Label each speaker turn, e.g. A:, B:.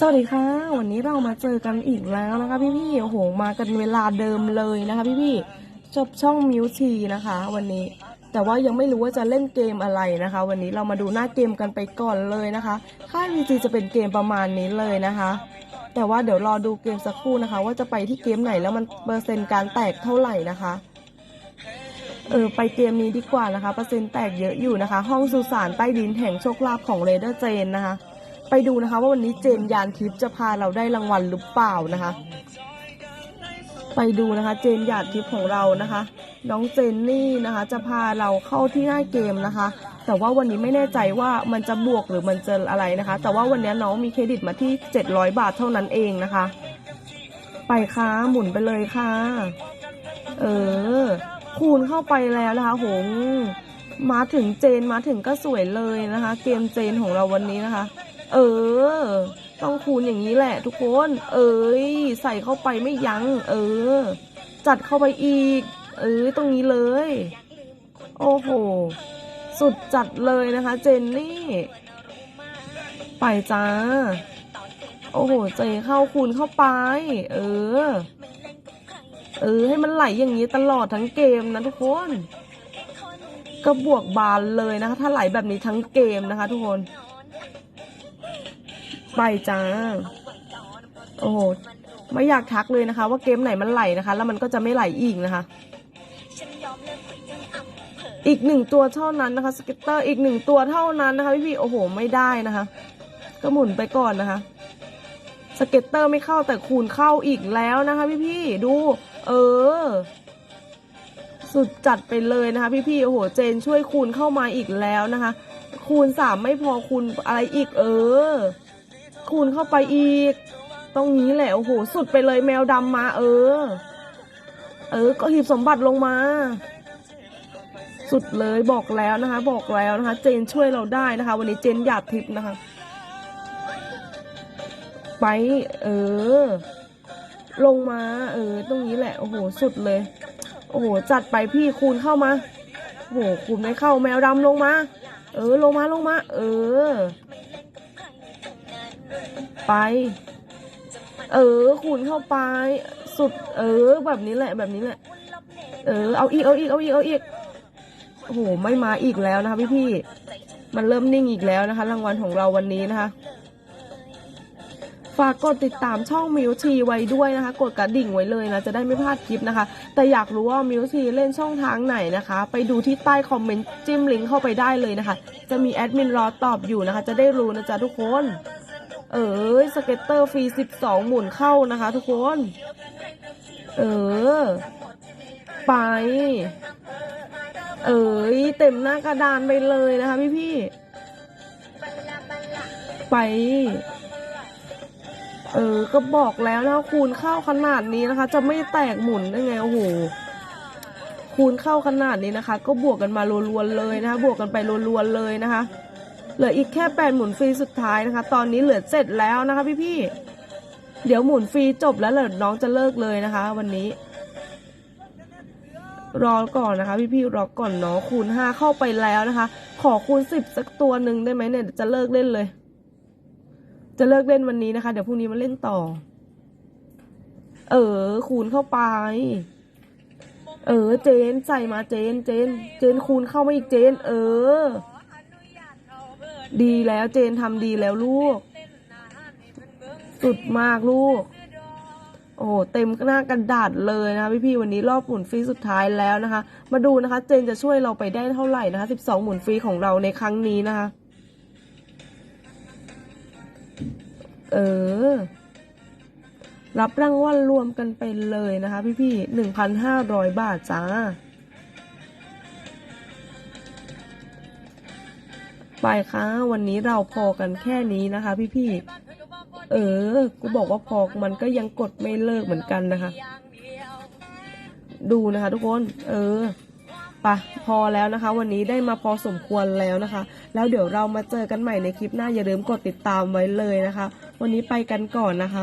A: สวัสดีค่ะ วันนี้เรามาเจอกันอีกแล้วนะคะ พี่ๆโอ้โหมากันเวลาเดิมเลยนะคะ พี่ๆจบช่องมิวทีนะคะ วันนี้ แต่ว่ายังไม่รู้ว่าจะเล่นเกมอะไรนะคะ วันนี้เรามาดูหน้าเกมกันไปก่อนเลยนะคะ ค่ายวีจีจะเป็นเกมประมาณนี้เลยนะคะ แต่ว่าเดี๋ยวรอดูเกมสักครู่นะคะ ว่าจะไปที่เกมไหนแล้วมันเปอร์เซ็นต์การแตกเท่าไหร่นะคะเออไปเกมนี้ดีกว่านะคะเปอร์เซ็นต์แตกเยอะอยู่นะคะ ห้องสุสานใต้ดินแห่งโชคลาภของเรเดอร์เจนนะคะ ไปดูนะคะว่าวันนี้เจนยานทิพย์จะพาเราได้รางวัลหรือเปล่านะคะ ไปดูนะคะ เจนยานทิพย์ของเรานะคะ น้องเจนนี่นะคะ จะพาเราเข้าที่หน้าเกมนะคะ แต่ว่าวันนี้ไม่แน่ใจว่ามันจะบวกหรือมันจะอะไรนะคะ แต่ว่าวันนี้น้องมีเครดิตมาที่ 700 บาทเท่านั้นเองนะคะ ไปค่ะหมุนไปเลยค่ะ เออ คูณเข้าไปแล้วนะคะโหมาถึงเจนมาถึงก็สวยเลยนะคะ เกมเจนของเราวันนี้นะคะ เออ ต้องคูณอย่างนี้แหละ ทุกคน เอ้ย ใส่เข้าไปไม่ยัง้ง เออ จัดเข้าไปอีก เออ ตรงนี้เลย โอ้โห สุดจัดเลยนะคะ เจนนี่ ไปจ้า โอ้โห เจเข้าคูณเข้าไป เออ เออ ให้มันไหลอย่างนี้ตลอดทั้งเกมนะทุกคน ก็บวกบานเลยนะคะ ถ้าไหลแบบนี้ทั้งเกมนะคะ ทุกคน ไปจ้า โอ้โหไม่อยากทักเลยนะคะ ว่าเกมไหนมันไหลนะคะ แล้วมันก็จะไม่ไหลอีกนะคะ อีกหนึ่งตัวเท่านั้นนะคะสเก็ตเตอร์อีกหนึ่งตัวเท่านั้นนะคะพี่พี่โอ้โห ไม่ได้นะคะ ก็หมุนไปก่อนนะคะสเก็ตเตอร์ไม่เข้าแต่คูณเข้าอีกแล้วนะคะ พี่พี่ดู เออ สุดจัดไปเลยนะคะ พี่พี่โอ้โห เจนช่วยคูณเข้ามาอีกแล้วนะคะ คูณสามไม่พอคูณอะไรอีกเออ คูณเข้าไปอีก ตรงนี้แหละ โอ้โห สุดไปเลยแมวดำมา เออ เออ ก็หีบสมบัติลงมา สุดเลยบอกแล้วนะคะ บอกแล้วนะคะ เจนช่วยเราได้นะคะ วันนี้เจนหยาดทิพย์นะคะ ไป เออ ลงมา เออ ตรงนี้แหละ โอ้โห สุดเลย โอ้โห จัดไปพี่คูณเข้ามา โอ้โห คูณไม่เข้าแมวดำลงมา เออ ลงมาลงมา เออ ไป เออ คูณเข้าไป สุด เออ แบบนี้แหละแบบนี้แหละ เออ เอาอีก เอาอีก เอาอีก เอาอีก โอ้โห ไม่มาอีกแล้วนะคะพี่พี่มันเริ่มนิ่งอีกแล้วนะคะ รางวัลของเราวันนี้นะคะ ฝากกดติดตามช่องมิวทีไว้ด้วยนะคะ กดกระดิ่งไว้เลยนะ จะได้ไม่พลาดคลิปนะคะ แต่อยากรู้ว่ามิวทีเล่นช่องทางไหนนะคะ ไปดูที่ใต้คอมเมนต์จิ้มลิงก์เข้าไปได้เลยนะคะ จะมีแอดมินรอตอบอยู่นะคะ จะได้รู้นะจ๊ะทุกคน เออสเก็ตเตอร์ฟรี12หมุนเข้านะคะ ทุกคน เออ ไป เอ้ยเต็มหน้ากระดานไปเลยนะคะพี่พี่ไป เออ ก็บอกแล้วนะคะคูณเข้าขนาดนี้นะคะ จะไม่แตกหมุนได้ไงโอ้โหคูณเข้าขนาดนี้นะคะ ก็บวกกันมารัวๆเลยนะคะ บวกกันไปรัวๆเลยนะคะ เหลืออีกแค่แปดหมุนฟรีสุดท้ายนะคะ ตอนนี้เหลือเจ็ดแล้วนะคะพี่ๆเดี๋ยวหมุนฟรีจบแล้วเหรอน้องจะเลิกเลยนะคะ วันนี้ รอก่อนนะคะ พี่ๆรอก่อนเนาะคูณห้าเข้าไปแล้วนะคะ ขอคูณสิบสักตัวหนึ่งได้ไหมเนี่ยจะเลิกเล่นเลย จะเลิกเล่นวันนี้นะคะ เดี๋ยวพรุ่งนี้มาเล่นต่อ เออ คูณเข้าไปเออ เจนใส่มาเจน เจน เจนคูณเข้ามาอีกเจน เออ ดีแล้วเจนทำดีแล้วลูก สุดมากลูก โอ้โหเต็มหน้ากระดาษเลยนะคะพี่ๆวันนี้รอบหมุนฟรีสุดท้ายแล้วนะคะ มาดูนะคะ เจนจะช่วยเราไปได้เท่าไหร่นะคะ 12 หมุนฟรีของเราในครั้งนี้นะคะ เออรับรางวัลรวมกันไปเลยนะคะ พี่ๆหนึ่งพันห้าร้อยบาทจ้า ไปค่ะ วันนี้เราพอกันแค่นี้นะคะ พี่ๆ เออ กูบอกว่าพอมันก็ยังกดไม่เลิกเหมือนกันนะคะ ดูนะคะ ทุกคน เออปะพอแล้วนะคะ วันนี้ได้มาพอสมควรแล้วนะคะ แล้วเดี๋ยวเรามาเจอกันใหม่ในคลิปหน้าอย่าลืมกดติดตามไว้เลยนะคะ วันนี้ไปกันก่อนนะคะ